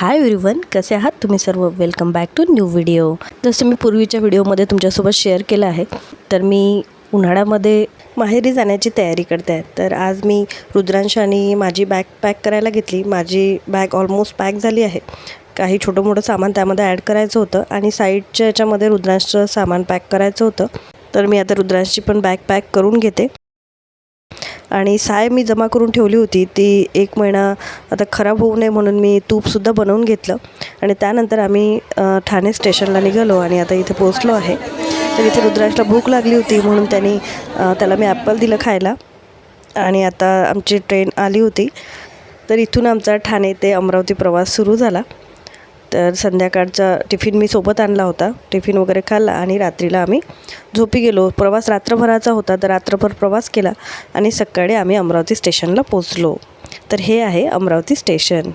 Hi everyone कसे आहात तुम्ही सर्व? Welcome back to new video जसं मी पूर्वीच्या व्हिडिओमध्ये तुमच्यासोबत शेअर केलं आहे तर मी उन्हाळ्यामध्ये माहेरी जाण्याची तयारी करते आहे. तर आज मी रुद्रांश आणि माझी बॅग पॅक करायला घेतली. माझी बॅग ऑलमोस्ट पॅक झाली आहे. काही छोटं मोठं सामान त्यामध्ये ॲड करायचं होतं आणि साईडच्या याच्यामध्ये रुद्रांशचं सामान पॅक करायचं होतं. तर मी आता रुद्रांशची पण बॅग पॅक करून घेते. आणि साय मी जमा करून ठेवली होती ती एक महिना आता खराब होऊ नये म्हणून मी तूपसुद्धा बनवून घेतलं. आणि त्यानंतर आम्ही ठाणे स्टेशनला निघालो आणि आता इथे पोचलो आहे. तर इथे रुद्रांशला भूक लागली होती म्हणून त्यांनी त्याला मी ॲपल दिलं खायला. आणि आता आमची ट्रेन आली होती. तर इथून आमचा ठाणे ते अमरावती प्रवास सुरू झाला. तर संध्याकाळचा टिफिन मी सोबत आणला होता. टिफिन वगैरे खाल्ला आणि रात्रीला आम्ही झोपी गेलो. प्रवास रात्रभराचा होता तर रात्रभर प्रवास केला आणि सकाळी आम्ही अमरावती स्टेशनला पोचलो तर हे आहे अमरावती स्टेशन.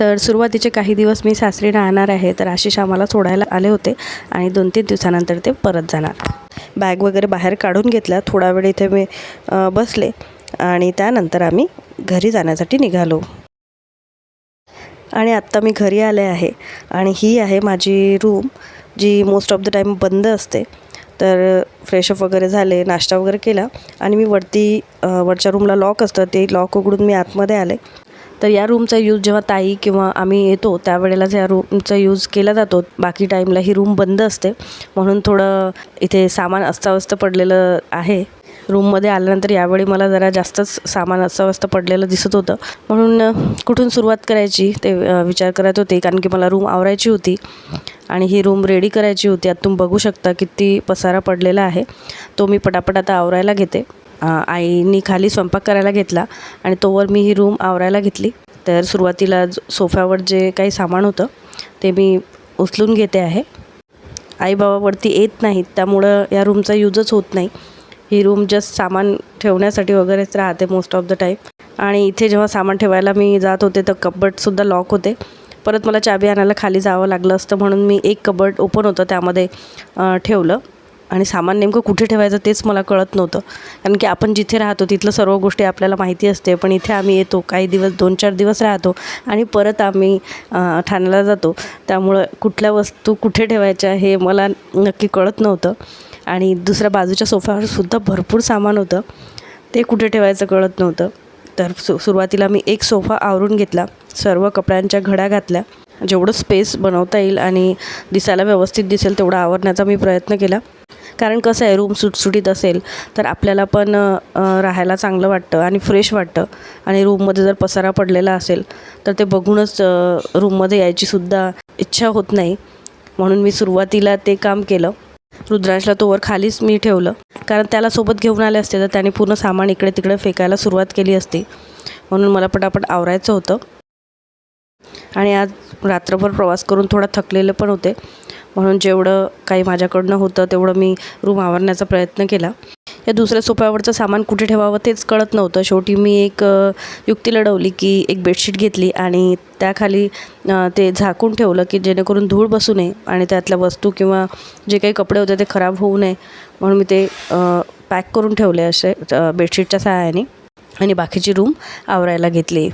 तर सुरुवातीचे काही दिवस मी सासरी राहणार आहे तर आशिष आम्हाला सोडायला आले होते आणि दोन तीन दिवसानंतर ते परत जाणार. बॅग वगैरे बाहेर काढून घेतल्या थोडा वेळ इथे मी बसले आणि त्यानंतर आम्ही घरी जाण्यासाठी निघालो. आणि आत्ता मी घरी आले आहे. आणि ही आहे माझी रूम जी मोस्ट ऑफ द टाईम बंद असते. तर फ्रेशअप वगैरे झाले नाश्ता वगैरे केला. आणि मी वरती वरच्या रूमला लॉक असतं. ते लॉक उघडून मी आतमध्ये आले. तर या रूमचा यूज जेव्हा ताई किंवा आम्ही येतो त्यावेळेलाच या रूमचा यूज केला जातो. बाकी टाईमला ही रूम बंद असते. म्हणून थोडं इथे सामान अस्ताव्यस्त पडलेलं आहे. रूममध्ये आल्यानंतर यावेळी मला जरा जास्तच सामान अस्ताव्यस्त पडलेलं दिसत होतं. म्हणून कुठून सुरुवात करायची ते विचार करत होते कारण की मला रूम आवरायची होती. आणि ही रूम रेडी करायची होती. आता तुम्ही बघू शकता किती पसारा पडलेला आहे. तो मी पटापट आता आवरायला घेते. आईनी खाली स्वयंपाक करायला घेतला आणि तोवर मी ही रूम आवरायला घेतली. तर सुरुवातीला सोफ्यावर जे काही सामान होतं ते मी उचलून घेते आहे. आई बाबावरती येत नाहीत त्यामुळं या रूमचा यूजच होत नाही. ही रूम जस्ट सामान ठेवण्यासाठी वगैरेच राहते मोस्ट ऑफ द टाईम आणि इथे जेव्हा सामान ठेवायला मी जात होते तर कबर्डसुद्धा लॉक होते. परत मला चाबी आणायला खाली जावं लागलं असतं म्हणून मी एक कबर्ड ओपन होतं त्यामध्ये ठेवलं. आणि सामान नेमकं कुठे ठेवायचं तेच मला कळत नव्हतं. कारण की आपण जिथे राहतो तिथलं सर्व गोष्टी आपल्याला माहिती असते. पण इथे आम्ही येतो काही दिवस दोन चार दिवस राहतो. आणि परत आम्ही ठाण्याला जातो. त्यामुळं कुठल्या वस्तू कुठे ठेवायच्या हे मला नक्की कळत नव्हतं. आणि दुसऱ्या बाजूच्या सोफ्यावर सुद्धा भरपूर सामान होतं. ते कुठे ठेवायचं कळत नव्हतं. तर सु सुरुवातीला मी एक सोफा आवरून घेतला सर्व कपड्यांच्या घड्या घातल्या. जेवढं स्पेस बनवता येईल आणि दिसायला व्यवस्थित दिसेल तेवढा आवरण्याचा मी प्रयत्न केला. कारण कसं आहे रूम सुटसुटीत असेल तर आपल्याला पण राहायला चांगलं वाटतं आणि फ्रेश वाटतं. आणि रूममध्ये जर पसारा पडलेला असेल तर ते बघूनच रूममध्ये यायचीसुद्धा इच्छा होत नाही. म्हणून मी सुरुवातीला ते काम केलं. रुद्रांशला तोवर खालीच मी ठेवलं. कारण त्याला सोबत घेऊन आले असते तर त्याने पूर्ण सामान इकडे तिकडे फेकायला सुरुवात केली असती. म्हणून मला पटापट आवरायचं होतं. आणि आज रात्रभर प्रवास करून थोडा थकलेले पण होते. म्हणून जेवढं काही माझ्याकडनं होतं तेवढं मी रूम आवरण्याचा प्रयत्न केला. या दुसऱ्या सोफ्यावरचं सामान कुठे ठेवावं तेच कळत नव्हतं. शेवटी मी एक युक्ती लढवली की एक बेडशीट घेतली आणि त्याखाली ते झाकून ठेवलं की जेणेकरून धूळ बसू नये आणि त्यातल्या वस्तू किंवा जे काही कपडे होते ते खराब होऊ नये म्हणून मी ते पॅक करून ठेवले असे बेडशीटच्या सहाय्याने आणि बाकीची रूम आवरायला घेतली.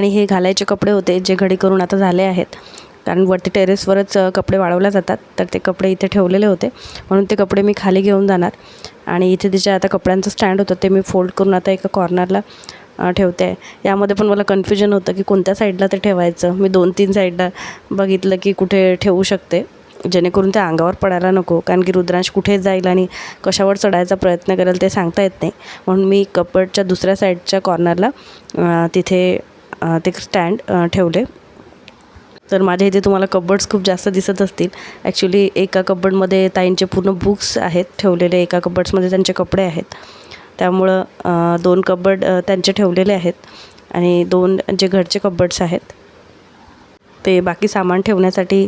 आणि हे घालायचे कपडे होते जे घडी करून आता झाले आहेत. कारण वरती टेरेसवरच कपडे वाळवल्या जातात. तर ते कपडे इथे ठेवलेले होते. म्हणून ते कपडे मी खाली घेऊन जाणार. आणि इथे तिच्या आता कपड्यांचं स्टँड होतं ते मी फोल्ड करून आता एका कॉर्नरला ठेवते. आहे यामध्ये पण मला कन्फ्युजन होतं की कोणत्या साईडला ते ठेवायचं. मी दोन तीन साईडला बघितलं की कुठे ठेवू शकते. जेणेकरून ते अंगावर पडायला नको. कारण की रुद्रांश कुठे जाईल आणि कशावर चढायचा प्रयत्न करेल ते सांगता येत नाही. म्हणून मी कपडच्या दुसऱ्या साईडच्या कॉर्नरला तिथे ते स्टँड ठेवले. तर माझ्या इथे तुम्हाला कबड्स खूप जास्त दिसत असतील. ॲक्च्युली एका कबड्डमध्ये ताईंचे पूर्ण बुक्स आहेत ठेवलेले एका कबड्समध्ये त्यांचे कपडे आहेत. त्यामुळं दोन कबड त्यांचे ठेवलेले आहेत आणि दोन जे घरचे कबड्स आहेत ते बाकी सामान ठेवण्यासाठी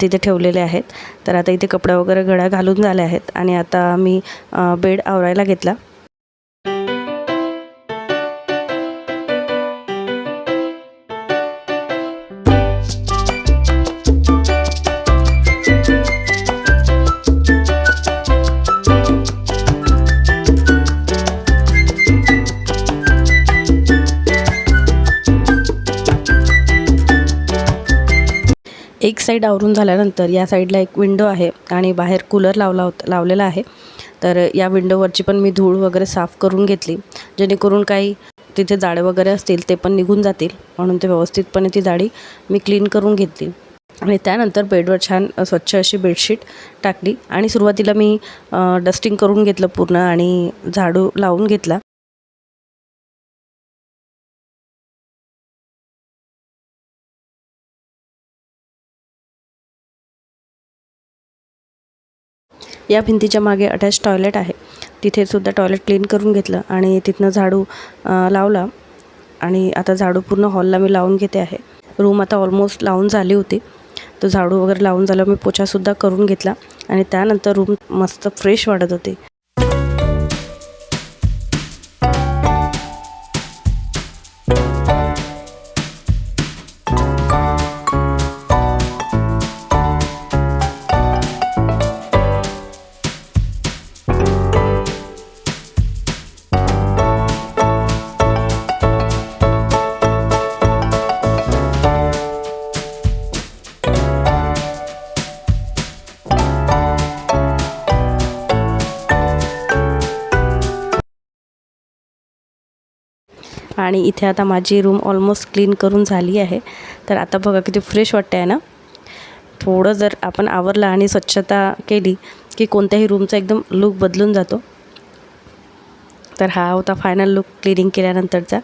तिथे ठेवलेले आहेत. तर आता इथे कपडे वगैरे घड्या घालून झाले आहेत आणि आता मी बेड आवरायला घेतला. एक साईड आवरून झाल्यानंतर या साईडला एक विंडो आहे आणि बाहेर कूलर लावला होता लावलेला आहे. तर या विंडोवरची पण मी धूळ वगैरे साफ करून घेतली जेणेकरून काही तिथे जाळे वगैरे असतील ते पण निघून जातील. म्हणून ते व्यवस्थितपणे ती जाडी मी क्लीन करून घेतली. आणि त्यानंतर बेडवर छान स्वच्छ अशी बेडशीट टाकली आणि सुरुवातीला मी डस्टिंग करून घेतलं पूर्ण आणि झाडू लावून घेतला. या भिंतीच्या मागे अटॅच टॉयलेट आहे. तिथे सुद्धा टॉयलेट क्लीन करून घेतलं आणि तिथनं झाडू लावला. आणि आता झाडू पूर्ण हॉलला मी लावून घेते आहे. रूम आता ऑलमोस्ट लावून झाली होती. तो झाडू वगैरे लावून झालं मी पोछासुद्धा करून घेतला. आणि त्यानंतर रूम मस्त फ्रेश वाटत होती. आणि इथे आता माझी रूम ऑलमोस्ट क्लीन करून झाली आहे. तर आता बघा किती फ्रेश वाटते आहे ना? थोडं जर आपण आवरलं आणि स्वच्छता केली की कोणत्याही रूमचा एकदम लुक बदलून जातो. तर हा होता फायनल लुक क्लिनिंग केल्यानंतरचा.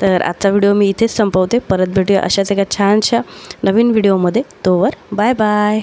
तर आजचा व्हिडिओ मी इथेच संपवते. परत भेटूया अशाच एका छानशा नवीन व्हिडिओमध्ये तोवर बाय बाय